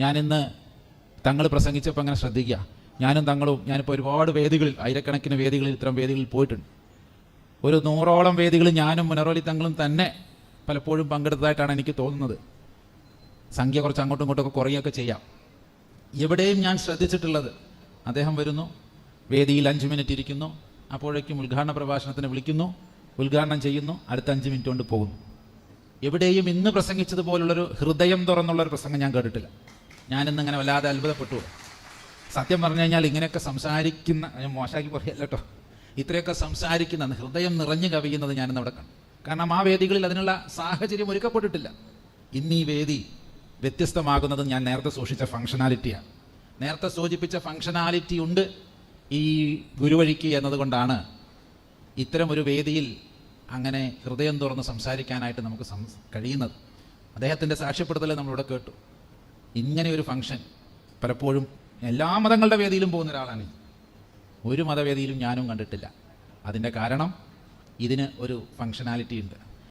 ഞാനിന്ന് തങ്ങൾ പ്രസംഗിച്ചപ്പോൾ അങ്ങനെ ശ്രദ്ധിക്കുക ഞാനും തങ്ങളും ഞാനിപ്പോൾ ഒരുപാട് വേദികളിൽ ആയിരക്കണക്കിന് വേദികളിൽ ഇത്തരം വേദികളിൽ പോയിട്ടുണ്ട്. ഒരു നൂറോളം വേദികൾ ഞാനും മുനറോലി തങ്ങളും തന്നെ പലപ്പോഴും പങ്കെടുത്തതായിട്ടാണ് എനിക്ക് തോന്നുന്നത്. സംഖ്യ കുറച്ച് അങ്ങോട്ടും ഇങ്ങോട്ടൊക്കെ കുറയുകയൊക്കെ ചെയ്യാം. എവിടെയും ഞാൻ ശ്രദ്ധിച്ചിട്ടുള്ളത് അദ്ദേഹം വരുന്നു വേദിയിൽ അഞ്ച് മിനിറ്റ് ഇരിക്കുന്നു അപ്പോഴേക്കും ഉദ്ഘാടന പ്രഭാഷണത്തിന് വിളിക്കുന്നു ഉദ്ഘാടനം ചെയ്യുന്നു അടുത്ത അഞ്ച് മിനിറ്റ് കൊണ്ട് പോകുന്നു. എവിടെയും ഇന്ന് പ്രസംഗിച്ചതുപോലുള്ളൊരു ഹൃദയം തുറന്നുള്ളൊരു പ്രസംഗം ഞാൻ കേട്ടിട്ടില്ല. ഞാനിന്ന് ഇങ്ങനെ വല്ലാതെ അത്ഭുതപ്പെട്ടു. സത്യം പറഞ്ഞു കഴിഞ്ഞാൽ ഇങ്ങനെയൊക്കെ സംസാരിക്കുന്ന ഞാൻ മോശമാക്കി പറയല്ല കേട്ടോ. ഇത്രയൊക്കെ സംസാരിക്കുന്ന ഹൃദയം നിറഞ്ഞു കവിയുന്നത് ഞാനിന്ന് അവിടെ കണ്ടു. കാരണം ആ വേദികളിൽ അതിനുള്ള സാഹചര്യം ഒരുക്കപ്പെട്ടിട്ടില്ല. ഇന്ന് ഈ വേദി വ്യത്യസ്തമാകുന്നത് ഞാൻ നേരത്തെ സൂക്ഷിച്ച ഫങ്ഷനാലിറ്റിയാണ് നേരത്തെ സൂചിപ്പിച്ച ഫങ്ഷനാലിറ്റി ഉണ്ട് ഈ ഗുരുവഴിക്ക് എന്നതുകൊണ്ടാണ് ഇത്തരം ഒരു വേദിയിൽ അങ്ങനെ ഹൃദയം തുറന്ന് സംസാരിക്കാനായിട്ട് നമുക്ക് കഴിയുന്നത്. അദ്ദേഹത്തിന്റെ സാക്ഷ്യപ്പെടുത്തൽ നമ്മളിവിടെ കേട്ടു. ഇങ്ങനെ ഒരു ഫംഗ്ഷൻ പലപ്പോഴും എല്ലാ മതങ്ങളുടെ വേദിയിലും പോകുന്ന ഒരാളാണ്. ഒരു മതവേദിയിലും ഞാനും കണ്ടിട്ടില്ല. അതിന്റെ കാരണം ഇതിന് ഒരു ഫങ്ഷനാലിറ്റി ഉണ്ട്.